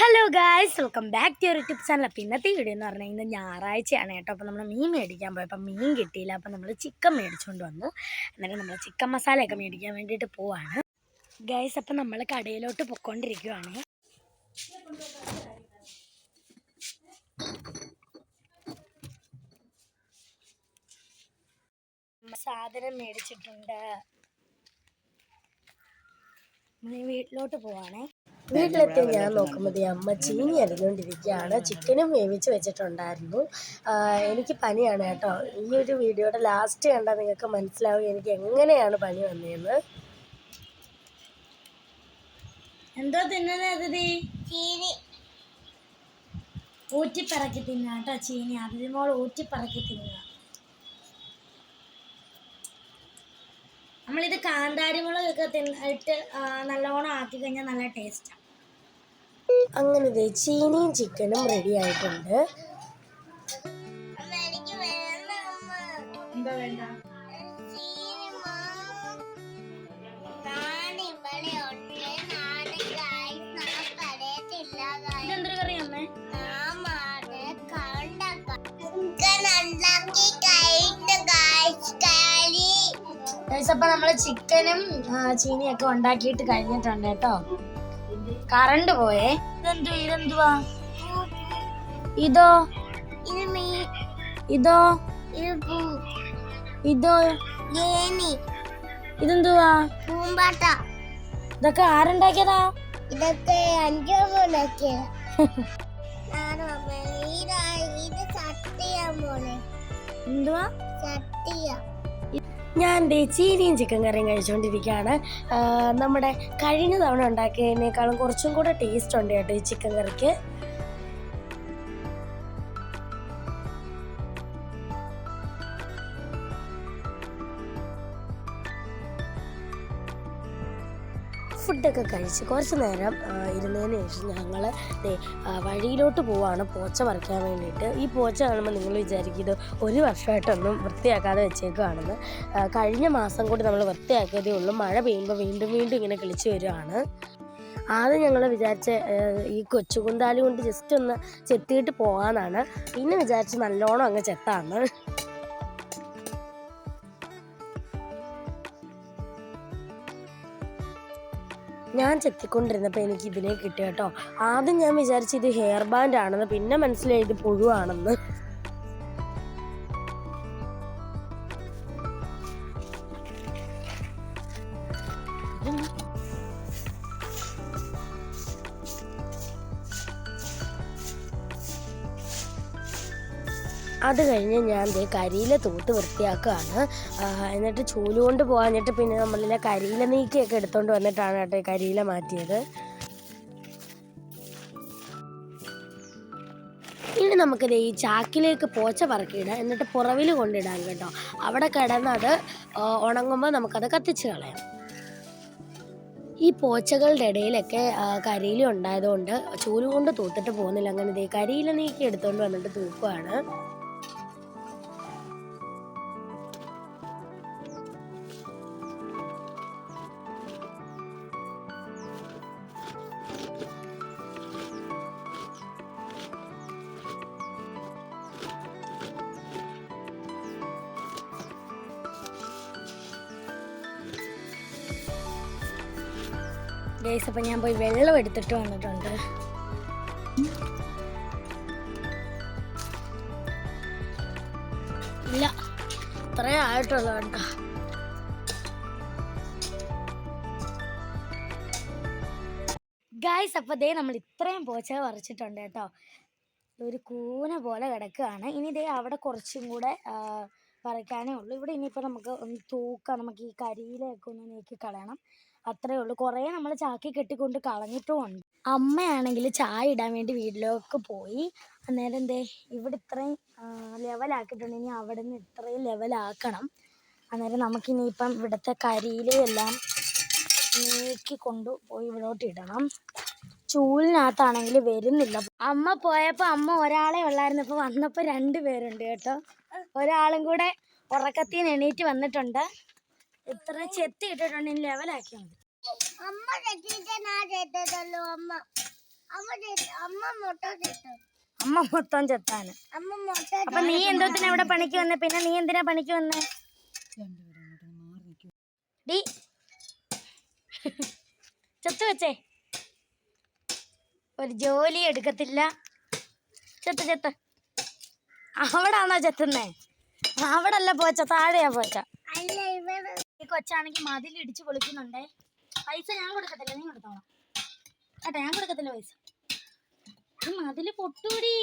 Hello guys welcome back to your YouTube channel അപ്പോൾ ഇന്നത്തെ video എന്ന് പറഞ്ഞാൽ ഇന്ന് ഞായറാഴ്ചയാണ് കേട്ടോ. അപ്പോൾ നമ്മൾ മീൻ മേടിക്കാൻ പോയപ്പോൾ മീൻ കിട്ടിയില്ല. അപ്പോൾ നമ്മൾ ചിക്കൻ മേടിച്ചുകൊണ്ട് വന്നു. എന്നിട്ട് നമ്മൾ ചിക്കൻ മസാലയൊക്കെ മേടിക്കാൻ വേണ്ടിയിട്ട് പോവാണ്. ഗൈസ് അപ്പോൾ നമ്മൾ കടയിലോട്ട് പൊയ്ക്കൊണ്ടിരിക്കുവാണ്. സാധനം മേടിച്ചിട്ടുണ്ട്. വീട്ടിലോട്ട് പോവാണേ. വീട്ടിലെത്തി ഞാൻ നോക്കുമ്പോൾ അമ്മ ചീനി അരിഞ്ഞുകൊണ്ടിരിക്കുകയാണ്. ചിക്കനും വേവിച്ച് വെച്ചിട്ടുണ്ടായിരുന്നു. എനിക്ക് പനിയാണ് കേട്ടോ. ഈ ഒരു വീഡിയോയുടെ ലാസ്റ്റ് കണ്ടാൽ നിങ്ങൾക്ക് മനസ്സിലാവും എനിക്ക് എങ്ങനെയാണ് പനി വന്നതെന്ന് എന്തോ തിന്നണേ ചീനി. ഊറ്റിപ്പറക്കി തിന്നാ കേട്ടോ ചീനി. മോൾ ഊറ്റിപ്പറക്കി തിന്നുക നമ്മളിത് കാന്താരിമുളകൊക്കെ തിന്നിട്ട് നല്ലോണം ആക്കി കഴിഞ്ഞാൽ നല്ല ടേസ്റ്റാണ് അങ്ങനെ ദേ ചീനിയും ചിക്കനും റെഡി ആയിട്ടുണ്ട്. അപ്പൊ നമ്മൾ ചിക്കനും ചീനിയൊക്കെ ഉണ്ടാക്കിയിട്ട് കഴിഞ്ഞിട്ടുണ്ട് കേട്ടോ. കറണ്ട് പോയേ. ഇതെന്തു ഇതെന്തുവാ? ഇതോ? ഇതോ? ഇതോ? ഇതെന്തുവാ? പൂമ്പാട്ട ഇതൊക്കെ ആരുണ്ടാക്കിയതാ? ഇതൊക്കെ ചട്ടിയാ മോനെ. എന്തുവാ? ചട്ടിയ. ഞാൻ ദേ ചീനിയും ചിക്കൻ കറിയും കഴിച്ചുകൊണ്ടിരിക്കുകയാണ് നമ്മുടെ കഴിഞ്ഞ തവണ ഉണ്ടാക്കിയതിനേക്കാളും കുറച്ചും കൂടെ ടേസ്റ്റ് ഉണ്ട് കേട്ടോ ഈ ചിക്കൻ കറിക്ക്. ഫുഡൊക്കെ കഴിച്ച് കുറച്ച് നേരം ഇരുന്നതിന് ശേഷം ഞങ്ങൾ വഴിയിലോട്ട് പോവാണ് പോച്ച പറിക്കാൻ വേണ്ടിയിട്ട്. ഈ പോച്ച കാണുമ്പോൾ നിങ്ങൾ വിചാരിക്കും ഇത് ഒരു വർഷമായിട്ടൊന്നും വൃത്തിയാക്കാതെ വെച്ചേക്കുവാണെന്ന്. കഴിഞ്ഞ മാസം കൂടി നമ്മൾ വൃത്തിയാക്കിയതേ ഉള്ളൂ. മഴ പെയ്യുമ്പോൾ വീണ്ടും വീണ്ടും ഇങ്ങനെ കിളിച്ച് വരുവാണ്. ആദ്യം ഞങ്ങൾ വിചാരിച്ച ഈ കൊച്ചുകുന്താലി കൊണ്ട് ജസ്റ്റ് ഒന്ന് ചെത്തിയിട്ട് പോകാമെന്നാണ് പിന്നെ വിചാരിച്ച് നല്ലോണം അങ്ങ് ചെത്താന്ന്. ഞാൻ ചെത്തിക്കൊണ്ടിരുന്നപ്പോൾ എനിക്ക് ഇതിനെ കിട്ടി. കേട്ടോ ആദ്യം ഞാൻ വിചാരിച്ചു ഇത് ഹെയർ ബാൻഡ് ആണെന്ന് പിന്നെ മനസ്സിലായി ഇത് പുഴുവാണെന്ന്. കഴിഞ്ഞ് ഞാൻ ദേ കരിയില തൂത്ത് വൃത്തിയാക്കുകയാണ്. എന്നിട്ട് ചൂൽ കൊണ്ട് പോകാഞ്ഞിട്ട് പിന്നെ നമ്മളിലെ കരിയില നീക്കിയൊക്കെ എടുത്തുകൊണ്ട് വന്നിട്ടാണ് കേട്ടോ കരിയില മാറ്റിയത്. ഇനി നമുക്കിത് ഈ ചാക്കിലേക്ക് പോച്ച പറക്കിയിടാം എന്നിട്ട് പുറവിൽ കൊണ്ടിടാം കേട്ടോ. അവിടെ കിടന്നത് ഉണങ്ങുമ്പോൾ നമുക്കത് കത്തിച്ച് കളയാം. ഈ പോച്ചകളുടെ ഇടയിലൊക്കെ കരിയില ഉണ്ടായതുകൊണ്ട് ചൂൽ കൊണ്ട് തൂത്തിട്ട് പോകുന്നില്ല. അങ്ങനെ കരിയില നീക്കി എടുത്തുകൊണ്ട് വന്നിട്ട് തൂക്കുവാണ്. ഗൈസ് അപ്പം ഞാൻ പോയി വെള്ളം എടുത്തിട്ട് വന്നിട്ടുണ്ട്. ഇല്ല അത്രേ ആയിട്ടുള്ളൂ കേട്ടോ. ഗായ്സ് അപ്പോൾ ദേ നമ്മൾ ഇത്രയും പോച്ച പറിച്ചിട്ടുണ്ട് കേട്ടോ. ഒരു കൂന പോലെ കിടക്കുകയാണ്. ഇനി ദേ അവിടെ കുറച്ചും കൂടെ വരയ്ക്കാനേ ഉള്ളൂ. ഇവിടെ ഇനിയിപ്പോൾ നമുക്ക് ഒന്ന് തൂക്കാം. നമുക്ക് ഈ കരിയിലൊക്കെ ഒന്ന് നീക്കി കളയണം. അത്രേ ഉള്ളൂ. കുറേ നമ്മൾ ചാക്കി കെട്ടിക്കൊണ്ട് കളഞ്ഞിട്ടുമുണ്ട്. അമ്മയാണെങ്കിൽ ചായ ഇടാൻ വേണ്ടി വീട്ടിലേക്ക് പോയി. അന്നേരം എന്തേ ഇവിടെ ഇത്രയും ലെവലാക്കിയിട്ടുണ്ട് ഇനി അവിടെ നിന്ന് ഇത്രയും ലെവലാക്കണം അന്നേരം നമുക്കിനിയിപ്പം ഇവിടുത്തെ കരിയിലെല്ലാം നീക്കി കൊണ്ടു പോയി ഇവിടോട്ട് ഇടണം. ചൂലിനകത്താണെങ്കിൽ വരുന്നില്ല. അമ്മ പോയപ്പോൾ അമ്മ ഒരാളെ ഉള്ളായിരുന്നു. ഇപ്പോൾ വന്നപ്പോൾ രണ്ട് പേരുണ്ട് കേട്ടോ. ഒരാളും കൂടെ ഉറക്കത്തിൽ നിന്ന് എണീറ്റ് വന്നിട്ടുണ്ട്. ഇത്ര ചെത്തി ഇട്ടിട്ടുണ്ട് ഇനി ലെവലാക്കിയാൽ മതി. അമ്മ തെറ്റിട്ട് ഞാൻ തെറ്റല്ലോ അമ്മ. അമ്മ. അമ്മ മുട്ട ചത്തു. അമ്മ മൊത്തം ചെത്താണ് അപ്പൊ നീ എന്തോ ഇവിടെ പണിക്ക് വന്നേ? പിന്നെ നീ എന്തിനാ പണിക്ക് വന്നേ? ഡി. ചെത്ത് വെച്ചേ. ഒരു ജോലി എടുക്കത്തില്ല. ചെത്ത് ചെത്ത്. അവിടാണോ ചെത്തുന്നേ? അവിടല്ല പോച്ച താഴെയാ പോച്ച. അല്ല കൊച്ചാണെങ്കിൽ മതിൽ ഇടിച്ച് പൊളിക്കുന്നുണ്ടേ. പൈസ ഞാൻ കൊടുക്കത്തില്ല നീ കൊടുത്തോളാം. കേട്ടോ ഞാൻ കൊടുക്കത്തില്ല പൈസ. മതിൽ പൊട്ടൂടി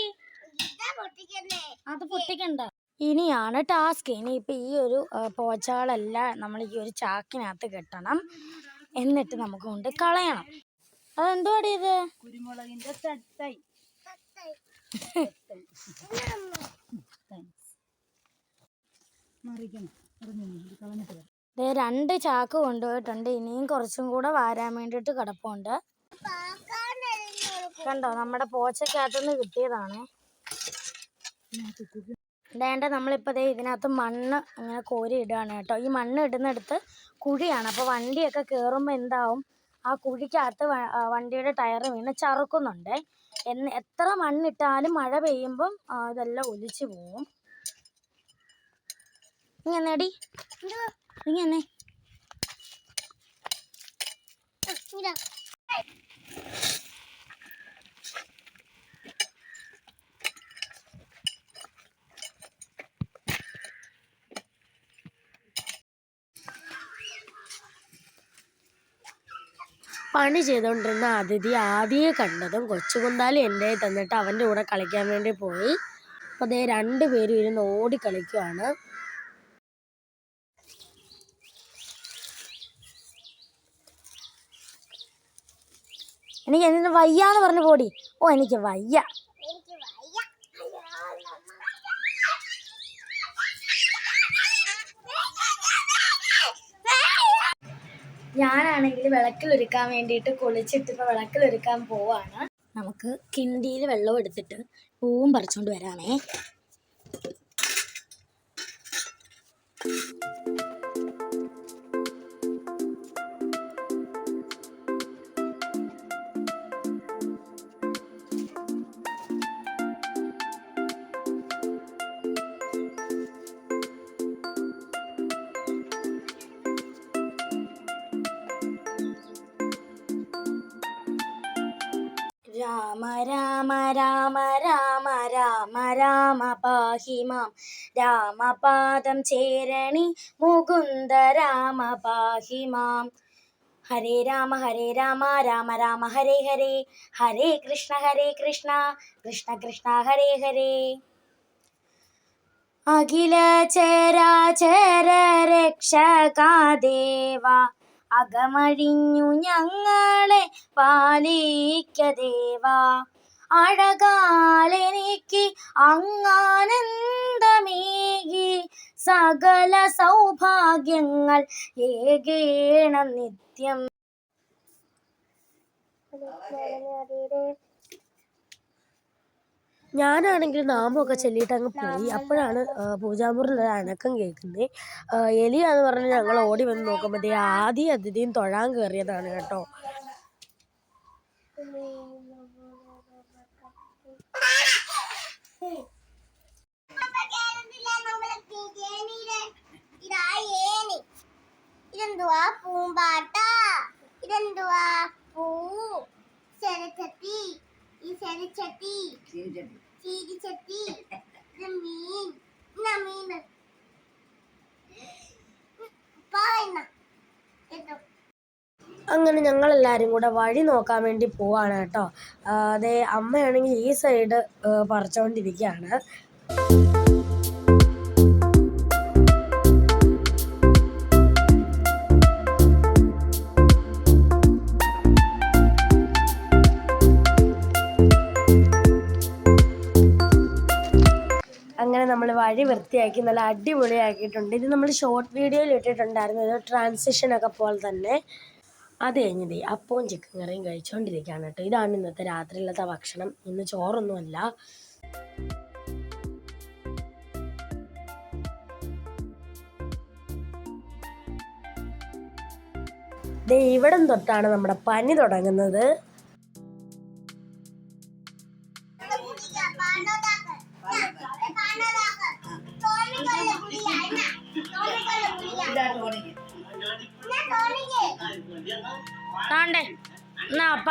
അത് പൊട്ടിക്കണ്ട. ഇനിയാണ് ടാസ്ക്. ഇനിയിപ്പോൾ ഈ ഒരു ആ, പോച്ചകളെല്ലാം നമ്മൾ ഈ ഒരു ചാക്കിനകത്ത് കെട്ടണം. എന്നിട്ട് നമുക്ക് കൊണ്ട് കളയണം. അതെന്തുവാടി ഇത്? കുരുമുളകിന്റെ തട്ടൈ മറിക്കണം. കളഞ്ഞിട്ട്. ദേ രണ്ട് ചാക്ക് കൊണ്ടുപോയിട്ടുണ്ട്. ഇനിയും കുറച്ചും കൂടെ വാരാൻ വേണ്ടിട്ട് കിടപ്പുണ്ട്. കണ്ടോ? നമ്മുടെ പോച്ചക്കകത്തുനിന്ന് കിട്ടിയതാണ്. വേണ്ട നമ്മളിപ്പോൾ ദേ ഇതിനകത്ത് മണ്ണ് ഇങ്ങനെ കോരി ഇടുകയാണ് കേട്ടോ. ഈ മണ്ണ് ഇടുന്നിടത്ത് കുഴിയാണ്. അപ്പോൾ വണ്ടിയൊക്കെ കയറുമ്പോൾ എന്താവും? ആ കുഴിക്കകത്ത് വണ്ടിയുടെ ടയർ വീണ് ചറുക്കുന്നുണ്ട്. എന്ന് എത്ര മണ്ണിട്ടാലും മഴ പെയ്യുമ്പം ഇതെല്ലാം ഒലിച്ചു പോവും. ഇങ്ങനെടി ഇങ്ങനെ mira. പണി ചെയ്തുകൊണ്ടിരുന്ന അതിഥി ആദ്യമേ കണ്ടതും കൊച്ചുകുന്താലി എന്റെ തന്നിട്ട് അവന്റെ കൂടെ കളിക്കാൻ വേണ്ടി പോയി അപ്പോൾ അതേ രണ്ടുപേരും ഇരുന്ന് ഓടി കളിക്കുവാണ് എനിക്ക് എന്തിനു വയ്യാന്ന് പറഞ്ഞു പോടി. ഓ എനിക്ക് വയ്യ. ഞാനാണെങ്കിൽ വിളക്കിലൊരുക്കാൻ വേണ്ടിയിട്ട് കുളിച്ചിട്ട് ഇപ്പോൾ വിളക്കിലൊരുക്കാൻ പോവാണ്. നമുക്ക് കിണ്ടിയിൽ വെള്ളം എടുത്തിട്ട് പൂവും പറിച്ചുകൊണ്ട് വരാമേ രാമ രാമ രാമ രാമ രാമ രാമ പാഹി മാം. രാമപാദം ചേരണി മുകുന്ദ രാമ പാഹി മാം. ഹരേ രാമ ഹരേ രാമ രാമ രാമ ഹരേ ഹരേ. ഹരേ കൃഷ്ണ ഹരേ കൃഷ്ണ. കൃഷ്ണ കൃഷ്ണ ഹരേ ഹരേ. അഖില ചരാചര രക്ഷകാദേവ അകമഴിഞ്ഞു ഞങ്ങളെ പാലിക്ക ദേവാ. അഴകാലെനിക്ക് അങ്ങാനന്ദമേകി. സകല സൗഭാഗ്യങ്ങൾ ഏകേണ നിത്യം. ഞാനാണെങ്കിൽ നാമ്പൊക്കെ ചൊല്ലിയിട്ട് അങ്ങ് പോയി. അപ്പോഴാണ് പൂജാമുറിൽ ഒരു അനക്കം കേൾക്കുന്നത് എലിയാന്ന് പറഞ്ഞ് ഞങ്ങൾ ഓടി വന്ന് നോക്കുമ്പോഴത്തേ ആദ്യ അതിഥിയും തൊഴാൻ കയറിയതാണ് കേട്ടോ. ഇതെന്തുവാ? പൂമ്പാട്ട? ഇതെന്തുവാ? പൂ. ചെറുചട്ടി ഈ ചെറുചട്ടി ചീരിച്ചട്ടി ഇത് മീൻ. മീൻ. അങ്ങനെ ഞങ്ങളെല്ലാവരും കൂടെ വഴി നോക്കാൻ വേണ്ടി പോവാണ് കേട്ടോ. അതെ അമ്മയാണെങ്കിൽ ഈ സൈഡ് പറിച്ചുകൊണ്ടിരിക്കുകയാണ് വഴി വൃത്തിയാക്കി നല്ല അടിപൊളിയാക്കിയിട്ടുണ്ട്. ഇത് നമ്മൾ ഷോർട്ട് വീഡിയോയിൽ ഇട്ടിട്ടുണ്ടായിരുന്നു ട്രാൻസിഷൻ ഒക്കെ പോലെ തന്നെ. അത് കഴിഞ്ഞത് അപ്പവും ചിക്കൻ കറിയും കഴിച്ചുകൊണ്ടിരിക്കുകയാണ് കേട്ടോ. ഇതാണ് ഇന്നത്തെ രാത്രിയിലത്തെ ഭക്ഷണം. ഇന്ന് ചോറൊന്നുമല്ല. ദേ ഇവിടം തൊട്ടാണ് നമ്മുടെ പനി തുടങ്ങുന്നത്.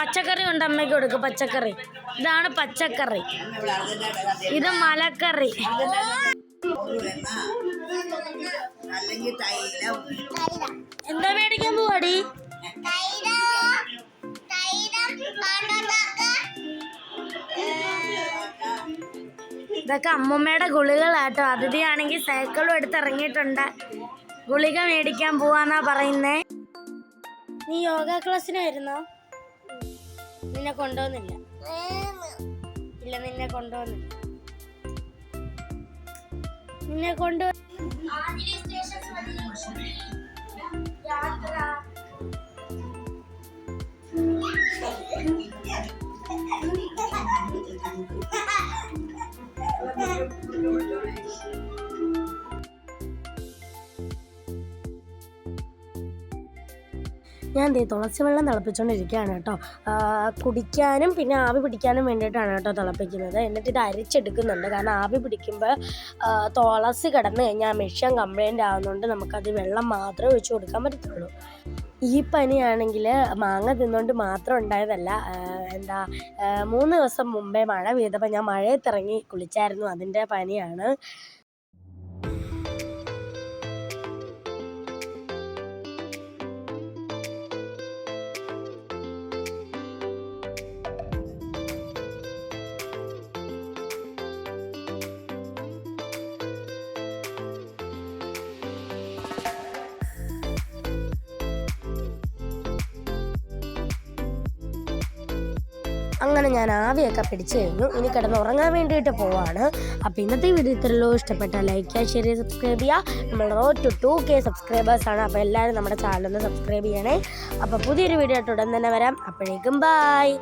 പച്ചക്കറി ഉണ്ട് അമ്മയ്ക്ക് കൊടുക്കും പച്ചക്കറി. ഇതാണ് പച്ചക്കറി. ഇത് മലക്കറി. എന്താ മേടിക്കാൻ പോവാടി? ഇതൊക്കെ അമ്മമ്മയുടെ ഗുളികളാട്ടോ അതിഥിയാണെങ്കിൽ സൈക്കിളും എടുത്ത് ഇറങ്ങിയിട്ടുണ്ട്. ഗുളിക മേടിക്കാൻ പോവാന്നാ പറയുന്നേ. നീ യോഗ ക്ലാസ്സിന് വരുന്നോ നിന്നെ കൊണ്ടുപോകുന്നില്ല ഇല്ല നിന്നെ കൊണ്ടുപോകുന്നില്ല നിന്നെ കൊണ്ടു ഞാൻ ദേ തുളസി വെള്ളം തിളപ്പിച്ചുകൊണ്ടിരിക്കുകയാണ് കേട്ടോ കുടിക്കാനും പിന്നെ ആവി പിടിക്കാനും വേണ്ടിയിട്ടാണ് കേട്ടോ തിളപ്പിക്കുന്നത്. എന്നിട്ട് ഇത് അരിച്ചെടുക്കുന്നുണ്ട്. കാരണം ആവി പിടിക്കുമ്പോൾ തുളസി കിടന്ന് കഴിഞ്ഞാൽ മെഷീൻ കംപ്ലൈന്റ് ആവുന്നതുകൊണ്ട് നമുക്കത് വെള്ളം മാത്രമേ ഒഴിച്ചു കൊടുക്കാൻ പറ്റത്തുള്ളൂ. ഈ പനിയാണെങ്കിൽ മാങ്ങ തിന്നുകൊണ്ട് മാത്രം ഉണ്ടായതല്ല എന്താ മൂന്ന് ദിവസം മുമ്പേ മഴ പെയ്തപ്പോൾ ഞാൻ മഴയത്തിറങ്ങി കുളിച്ചായിരുന്നു. അതിന്റെ പനിയാണ്. അങ്ങനെ ഞാൻ ആവിയൊക്കെ പിടിച്ചു കഴിഞ്ഞു. ഇനി കിടന്ന് ഉറങ്ങാൻ വേണ്ടിയിട്ട് പോവാണ്. അപ്പോൾ ഇന്നത്തെ വീഡിയോ ഇത്രയുള്ളൂ. ഇഷ്ടപ്പെട്ട ലൈക്ക് ചെയ്യുക ഷെയർ സബ്സ്ക്രൈബ് ചെയ്യുക. നമ്മൾ റോഡ് ടു ടു കെ സബ്സ്ക്രൈബേഴ്സാണ് അപ്പോൾ എല്ലാവരും നമ്മുടെ ചാനൽ ഒന്ന് സബ്സ്ക്രൈബ് ചെയ്യണേ. അപ്പോൾ പുതിയൊരു വീഡിയോ ആയിട്ട് ഉടൻ തന്നെ വരാം. അപ്പോഴേക്കും ബായ്